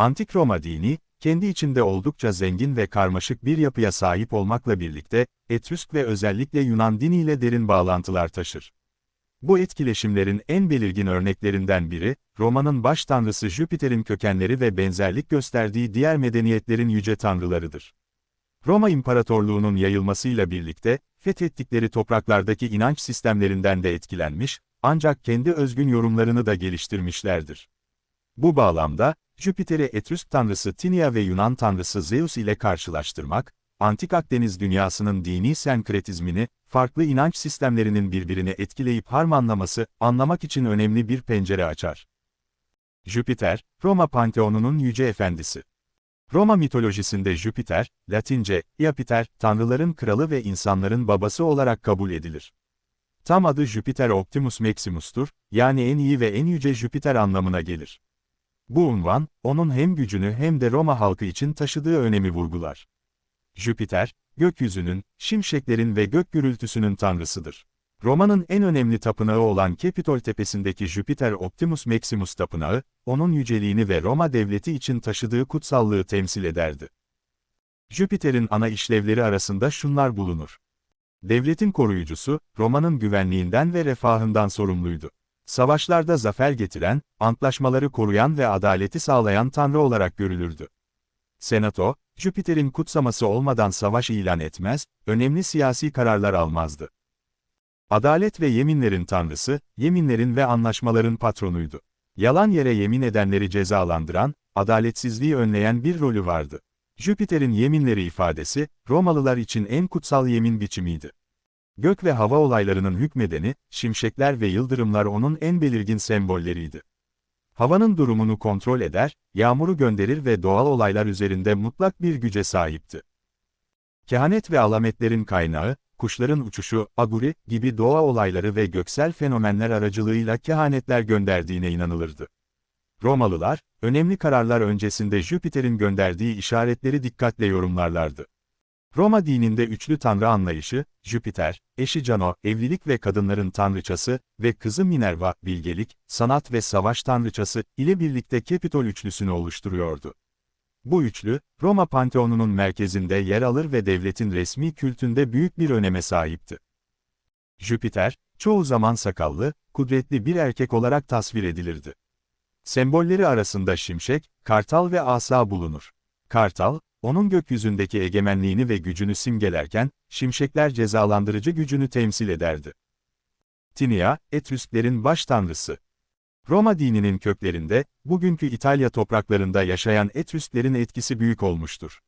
Antik Roma dini, kendi içinde oldukça zengin ve karmaşık bir yapıya sahip olmakla birlikte, Etrüsk ve özellikle Yunan diniyle derin bağlantılar taşır. Bu etkileşimlerin en belirgin örneklerinden biri, Roma'nın baş tanrısı Jüpiter'in kökenleri ve benzerlik gösterdiği diğer medeniyetlerin yüce tanrılarıdır. Roma İmparatorluğu'nun yayılmasıyla birlikte, fethettikleri topraklardaki inanç sistemlerinden de etkilenmiş, ancak kendi özgün yorumlarını da geliştirmişlerdir. Bu bağlamda, Jüpiter'i Etrüsk tanrısı Tinia ve Yunan tanrısı Zeus ile karşılaştırmak, Antik Akdeniz dünyasının dini senkretizmini, farklı inanç sistemlerinin birbirini etkileyip harmanlaması, anlamak için önemli bir pencere açar. Jüpiter, Roma Panteonu'nun yüce efendisi. Roma mitolojisinde Jüpiter, Latince, Iapiter, tanrıların kralı ve insanların babası olarak kabul edilir. Tam adı Jüpiter Optimus Maximus'tur, yani en iyi ve en yüce Jüpiter anlamına gelir. Bu unvan, onun hem gücünü hem de Roma halkı için taşıdığı önemi vurgular. Jüpiter, gökyüzünün, şimşeklerin ve gök gürültüsünün tanrısıdır. Roma'nın en önemli tapınağı olan Capitol tepesindeki Jüpiter Optimus Maximus tapınağı, onun yüceliğini ve Roma devleti için taşıdığı kutsallığı temsil ederdi. Jüpiter'in ana işlevleri arasında şunlar bulunur. Devletin koruyucusu, Roma'nın güvenliğinden ve refahından sorumluydu. Savaşlarda zafer getiren, antlaşmaları koruyan ve adaleti sağlayan tanrı olarak görülürdü. Senato, Jüpiter'in kutsaması olmadan savaş ilan etmez, önemli siyasi kararlar almazdı. Adalet ve yeminlerin tanrısı, yeminlerin ve anlaşmaların patronuydu. Yalan yere yemin edenleri cezalandıran, adaletsizliği önleyen bir rolü vardı. Jüpiter'in yeminleri ifadesi, Romalılar için en kutsal yemin biçimiydi. Gök ve hava olaylarının hükmedeni, şimşekler ve yıldırımlar onun en belirgin sembolleriydi. Havanın durumunu kontrol eder, yağmuru gönderir ve doğal olaylar üzerinde mutlak bir güce sahipti. Kehanet ve alametlerin kaynağı, kuşların uçuşu, aguri gibi doğa olayları ve göksel fenomenler aracılığıyla kehanetler gönderdiğine inanılırdı. Romalılar, önemli kararlar öncesinde Jüpiter'in gönderdiği işaretleri dikkatle yorumlarlardı. Roma dininde üçlü tanrı anlayışı, Jüpiter, eşi Cano, evlilik ve kadınların tanrıçası ve kızı Minerva, bilgelik, sanat ve savaş tanrıçası ile birlikte Capitol üçlüsünü oluşturuyordu. Bu üçlü, Roma Panteonu'nun merkezinde yer alır ve devletin resmi kültünde büyük bir öneme sahipti. Jüpiter, çoğu zaman sakallı, kudretli bir erkek olarak tasvir edilirdi. Sembolleri arasında şimşek, kartal ve asa bulunur. Kartal, onun gökyüzündeki egemenliğini ve gücünü simgelerken, şimşekler cezalandırıcı gücünü temsil ederdi. Tinia, Etrüsklerin baş tanrısı. Roma dininin köklerinde, bugünkü İtalya topraklarında yaşayan Etrüsklerin etkisi büyük olmuştur.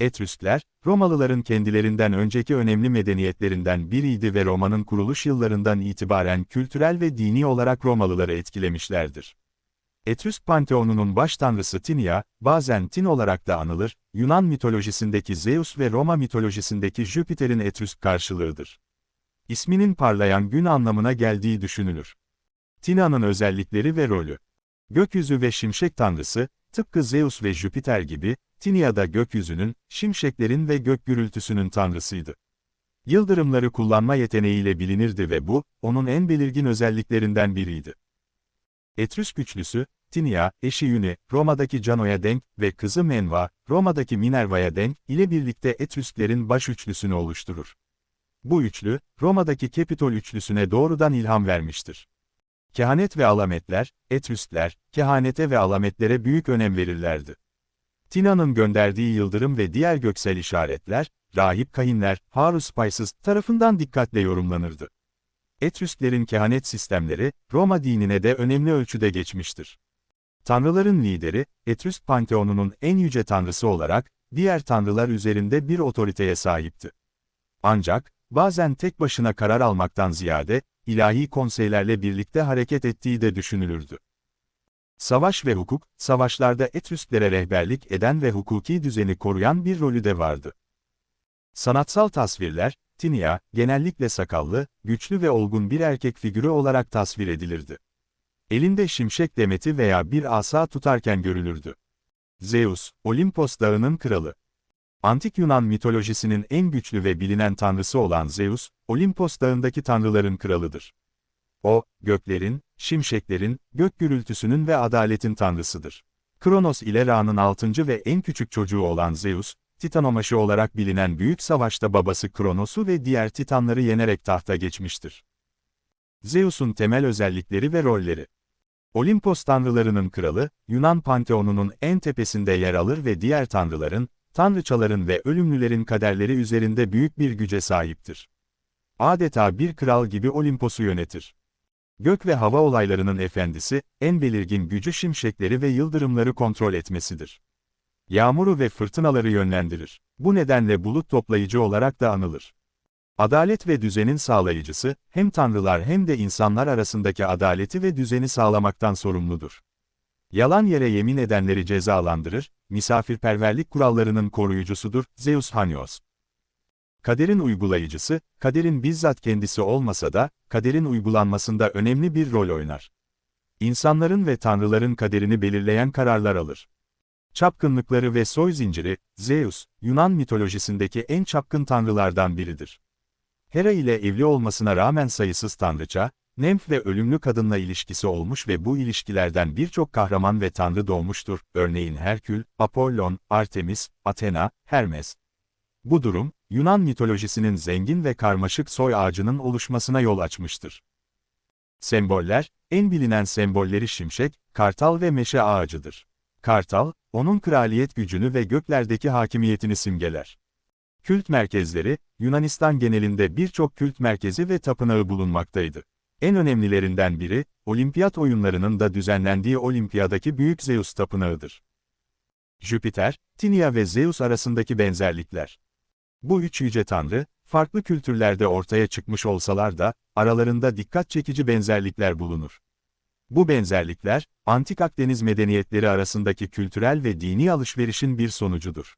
Etrüskler, Romalıların kendilerinden önceki önemli medeniyetlerinden biriydi ve Roma'nın kuruluş yıllarından itibaren kültürel ve dini olarak Romalıları etkilemişlerdir. Etrüsk Panteonu'nun baş tanrısı Tinia, bazen Tin olarak da anılır, Yunan mitolojisindeki Zeus ve Roma mitolojisindeki Jüpiter'in Etrüsk karşılığıdır. İsminin parlayan gün anlamına geldiği düşünülür. Tina'nın özellikleri ve rolü. Gökyüzü ve şimşek tanrısı, tıpkı Zeus ve Jüpiter gibi, Tinia da gökyüzünün, şimşeklerin ve gök gürültüsünün tanrısıydı. Yıldırımları kullanma yeteneğiyle bilinirdi ve bu, onun en belirgin özelliklerinden biriydi. Etrüsk güçlüsü, Tinia, eşi Yuni, Roma'daki Cano'ya denk ve kızı Menva, Roma'daki Minerva'ya denk ile birlikte Etrüsklerin baş üçlüsünü oluşturur. Bu üçlü, Roma'daki Capitol üçlüsüne doğrudan ilham vermiştir. Kehanet ve alametler, Etrüskler, kehanete ve alametlere büyük önem verirlerdi. Tina'nın gönderdiği yıldırım ve diğer göksel işaretler, rahip kahinler, Haruspices tarafından dikkatle yorumlanırdı. Etrüsklerin kehanet sistemleri, Roma dinine de önemli ölçüde geçmiştir. Tanrıların lideri, Etrüsk Panteonu'nun en yüce tanrısı olarak, diğer tanrılar üzerinde bir otoriteye sahipti. Ancak, bazen tek başına karar almaktan ziyade, ilahi konseylerle birlikte hareket ettiği de düşünülürdü. Savaş ve hukuk, savaşlarda Etrüsklere rehberlik eden ve hukuki düzeni koruyan bir rolü de vardı. Sanatsal tasvirler, Tinia, genellikle sakallı, güçlü ve olgun bir erkek figürü olarak tasvir edilirdi. Elinde şimşek demeti veya bir asa tutarken görülürdü. Zeus, Olimpos dağının kralı. Antik Yunan mitolojisinin en güçlü ve bilinen tanrısı olan Zeus, Olimpos dağındaki tanrıların kralıdır. O, göklerin, şimşeklerin, gök gürültüsünün ve adaletin tanrısıdır. Kronos ile Ra'nın altıncı ve en küçük çocuğu olan Zeus, Titanomaşı olarak bilinen büyük savaşta babası Kronos'u ve diğer Titanları yenerek tahta geçmiştir. Zeus'un temel özellikleri ve rolleri Olimpos tanrılarının kralı, Yunan panteonunun en tepesinde yer alır ve diğer tanrıların, tanrıçaların ve ölümlülerin kaderleri üzerinde büyük bir güce sahiptir. Adeta bir kral gibi Olimpos'u yönetir. Gök ve hava olaylarının efendisi, en belirgin gücü şimşekleri ve yıldırımları kontrol etmesidir. Yağmuru ve fırtınaları yönlendirir. Bu nedenle bulut toplayıcı olarak da anılır. Adalet ve düzenin sağlayıcısı, hem tanrılar hem de insanlar arasındaki adaleti ve düzeni sağlamaktan sorumludur. Yalan yere yemin edenleri cezalandırır, misafirperverlik kurallarının koruyucusudur, Zeus Hanios. Kaderin uygulayıcısı, kaderin bizzat kendisi olmasa da, kaderin uygulanmasında önemli bir rol oynar. İnsanların ve tanrıların kaderini belirleyen kararlar alır. Çapkınlıkları ve soy zinciri, Zeus, Yunan mitolojisindeki en çapkın tanrılardan biridir. Hera ile evli olmasına rağmen sayısız tanrıça, Nemf ve ölümlü kadınla ilişkisi olmuş ve bu ilişkilerden birçok kahraman ve tanrı doğmuştur, örneğin Herkül, Apollon, Artemis, Athena, Hermes. Bu durum, Yunan mitolojisinin zengin ve karmaşık soy ağacının oluşmasına yol açmıştır. Semboller, en bilinen sembolleri şimşek, kartal ve meşe ağacıdır. Kartal, onun kraliyet gücünü ve göklerdeki hakimiyetini simgeler. Kült merkezleri, Yunanistan genelinde birçok kült merkezi ve tapınağı bulunmaktaydı. En önemlilerinden biri, olimpiyat oyunlarının da düzenlendiği olimpiyadaki Büyük Zeus Tapınağı'dır. Jüpiter, Tinia ve Zeus arasındaki benzerlikler. Bu üç yüce tanrı, farklı kültürlerde ortaya çıkmış olsalar da, aralarında dikkat çekici benzerlikler bulunur. Bu benzerlikler, Antik Akdeniz medeniyetleri arasındaki kültürel ve dini alışverişin bir sonucudur.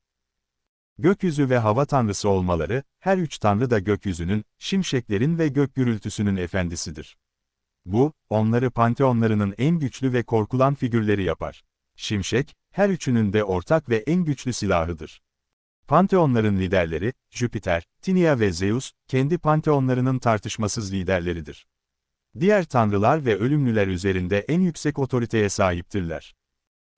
Gökyüzü ve hava tanrısı olmaları, her üç tanrı da gökyüzünün, şimşeklerin ve gök gürültüsünün efendisidir. Bu, onları panteonlarının en güçlü ve korkulan figürleri yapar. Şimşek, her üçünün de ortak ve en güçlü silahıdır. Panteonların liderleri, Jüpiter, Tinia ve Zeus, kendi panteonlarının tartışmasız liderleridir. Diğer tanrılar ve ölümlüler üzerinde en yüksek otoriteye sahiptirler.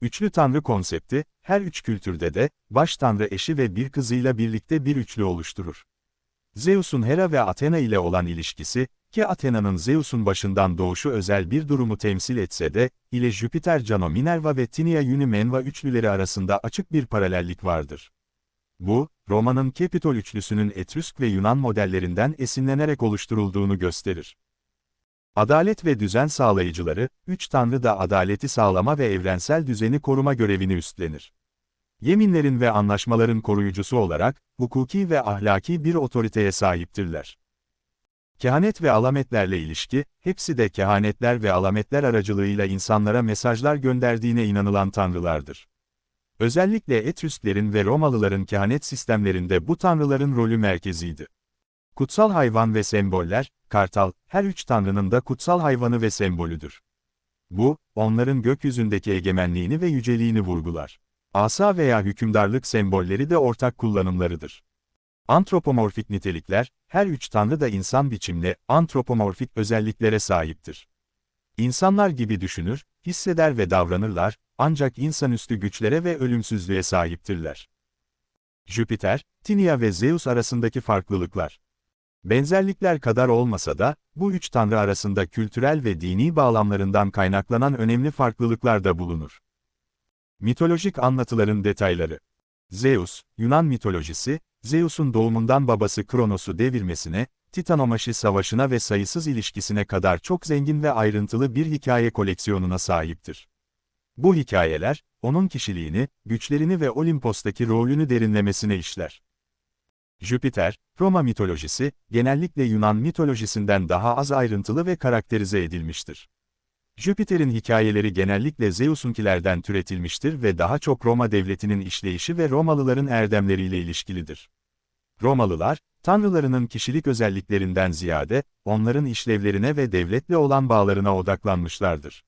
Üçlü tanrı konsepti, her üç kültürde de, baş tanrı eşi ve bir kızıyla birlikte bir üçlü oluşturur. Zeus'un Hera ve Athena ile olan ilişkisi, ki Athena'nın Zeus'un başından doğuşu özel bir durumu temsil etse de, ile Jüpiter Cano Minerva ve Tinia Yuni Menva üçlüleri arasında açık bir paralellik vardır. Bu, Roma'nın Capitol üçlüsünün Etrüsk ve Yunan modellerinden esinlenerek oluşturulduğunu gösterir. Adalet ve düzen sağlayıcıları, üç tanrı da adaleti sağlama ve evrensel düzeni koruma görevini üstlenir. Yeminlerin ve anlaşmaların koruyucusu olarak, hukuki ve ahlaki bir otoriteye sahiptirler. Kehanet ve alametlerle ilişki, hepsi de kehanetler ve alametler aracılığıyla insanlara mesajlar gönderdiğine inanılan tanrılardır. Özellikle Etrüsklerin ve Romalıların kehanet sistemlerinde bu tanrıların rolü merkeziydi. Kutsal hayvan ve semboller, kartal, her üç tanrının da kutsal hayvanı ve sembolüdür. Bu, onların gökyüzündeki egemenliğini ve yüceliğini vurgular. Asa veya hükümdarlık sembolleri de ortak kullanımlarıdır. Antropomorfik nitelikler, her üç tanrı da insan biçimli, antropomorfik özelliklere sahiptir. İnsanlar gibi düşünür, hisseder ve davranırlar, ancak insanüstü güçlere ve ölümsüzlüğe sahiptirler. Jüpiter, Tinia ve Zeus arasındaki farklılıklar. Benzerlikler kadar olmasa da, bu üç tanrı arasında kültürel ve dini bağlamlarından kaynaklanan önemli farklılıklar da bulunur. Mitolojik anlatıların detayları Zeus, Yunan mitolojisi, Zeus'un doğumundan babası Kronos'u devirmesine, Titanomaşı Savaşı'na ve sayısız ilişkisine kadar çok zengin ve ayrıntılı bir hikaye koleksiyonuna sahiptir. Bu hikayeler, onun kişiliğini, güçlerini ve Olimpos'taki rolünü derinlemesine işler. Jüpiter, Roma mitolojisi, genellikle Yunan mitolojisinden daha az ayrıntılı ve karakterize edilmiştir. Jüpiter'in hikayeleri genellikle Zeus'unkilerden türetilmiştir ve daha çok Roma devletinin işleyişi ve Romalıların erdemleriyle ilişkilidir. Romalılar, tanrılarının kişilik özelliklerinden ziyade, onların işlevlerine ve devletle olan bağlarına odaklanmışlardır.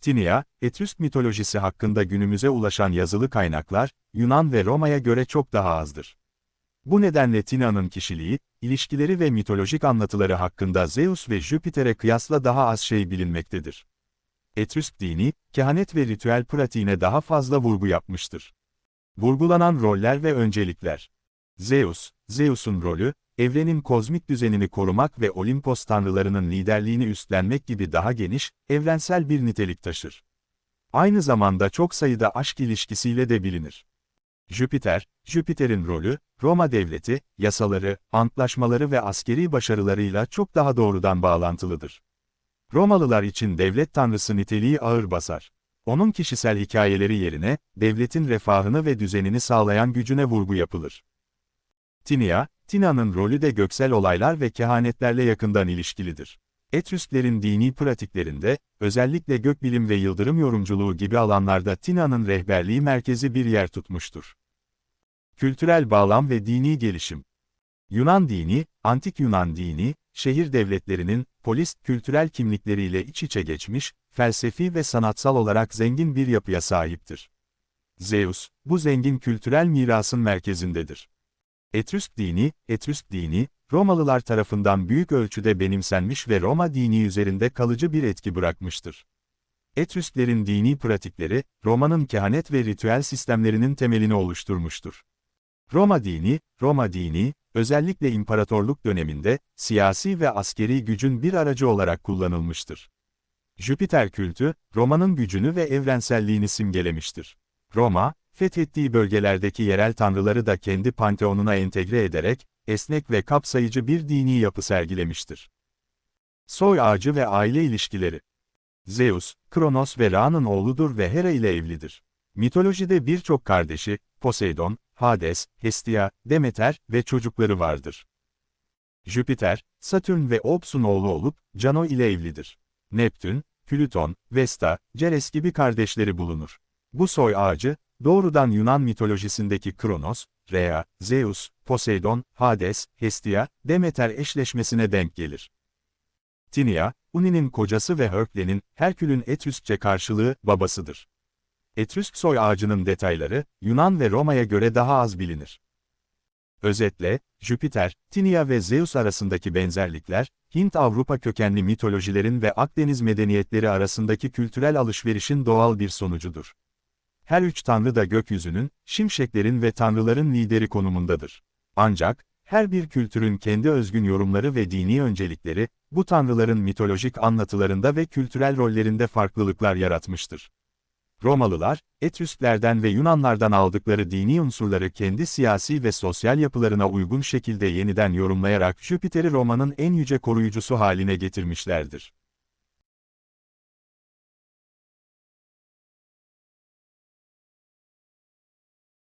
Tinia, Etrüsk mitolojisi hakkında günümüze ulaşan yazılı kaynaklar, Yunan ve Roma'ya göre çok daha azdır. Bu nedenle Tina'nın kişiliği, ilişkileri ve mitolojik anlatıları hakkında Zeus ve Jüpiter'e kıyasla daha az şey bilinmektedir. Etrüsk dini, kehanet ve ritüel pratiğine daha fazla vurgu yapmıştır. Vurgulanan roller ve öncelikler. Zeus, Zeus'un rolü, evrenin kozmik düzenini korumak ve Olimpos tanrılarının liderliğini üstlenmek gibi daha geniş, evrensel bir nitelik taşır. Aynı zamanda çok sayıda aşk ilişkisiyle de bilinir. Jüpiter, Jüpiter'in rolü, Roma devleti, yasaları, antlaşmaları ve askeri başarılarıyla çok daha doğrudan bağlantılıdır. Romalılar için devlet tanrısı niteliği ağır basar. Onun kişisel hikayeleri yerine, devletin refahını ve düzenini sağlayan gücüne vurgu yapılır. Tinia, Tina'nın rolü de göksel olaylar ve kehanetlerle yakından ilişkilidir. Etrüsklerin dini pratiklerinde, özellikle gökbilim ve yıldırım yorumculuğu gibi alanlarda Tina'nın rehberliği merkezi bir yer tutmuştur. Kültürel bağlam ve dini gelişim Yunan dini, antik Yunan dini, şehir devletlerinin, polis, kültürel kimlikleriyle iç içe geçmiş, felsefi ve sanatsal olarak zengin bir yapıya sahiptir. Zeus, bu zengin kültürel mirasın merkezindedir. Etrüsk dini, Etrüsk dini, Romalılar tarafından büyük ölçüde benimsenmiş ve Roma dini üzerinde kalıcı bir etki bırakmıştır. Etrüsklerin dini pratikleri, Roma'nın kehanet ve ritüel sistemlerinin temelini oluşturmuştur. Roma dini, Roma dini, özellikle imparatorluk döneminde, siyasi ve askeri gücün bir aracı olarak kullanılmıştır. Jüpiter kültü, Roma'nın gücünü ve evrenselliğini simgelemiştir. Roma, fethettiği bölgelerdeki yerel tanrıları da kendi panteonuna entegre ederek, esnek ve kapsayıcı bir dini yapı sergilemiştir. Soy ağacı ve aile ilişkileri Zeus, Kronos ve Ra'nın oğludur ve Hera ile evlidir. Mitolojide birçok kardeşi, Poseidon, Hades, Hestia, Demeter ve çocukları vardır. Jüpiter, Satürn ve Ops'un oğlu olup, Cano ile evlidir. Neptün, Plüton, Vesta, Ceres gibi kardeşleri bulunur. Bu soy ağacı, doğrudan Yunan mitolojisindeki Kronos, Rhea, Zeus, Poseidon, Hades, Hestia, Demeter eşleşmesine denk gelir. Tinia, Uni'nin kocası ve Herkle'nin, Herkül'ün Etrüskçe karşılığı, babasıdır. Etrüsk soy ağacının detayları, Yunan ve Roma'ya göre daha az bilinir. Özetle, Jüpiter, Tinia ve Zeus arasındaki benzerlikler, Hint-Avrupa kökenli mitolojilerin ve Akdeniz medeniyetleri arasındaki kültürel alışverişin doğal bir sonucudur. Her üç tanrı da gökyüzünün, şimşeklerin ve tanrıların lideri konumundadır. Ancak, her bir kültürün kendi özgün yorumları ve dini öncelikleri, bu tanrıların mitolojik anlatılarında ve kültürel rollerinde farklılıklar yaratmıştır. Romalılar, Etrüsklerden ve Yunanlardan aldıkları dini unsurları kendi siyasi ve sosyal yapılarına uygun şekilde yeniden yorumlayarak Jüpiter'i Roma'nın en yüce koruyucusu haline getirmişlerdir.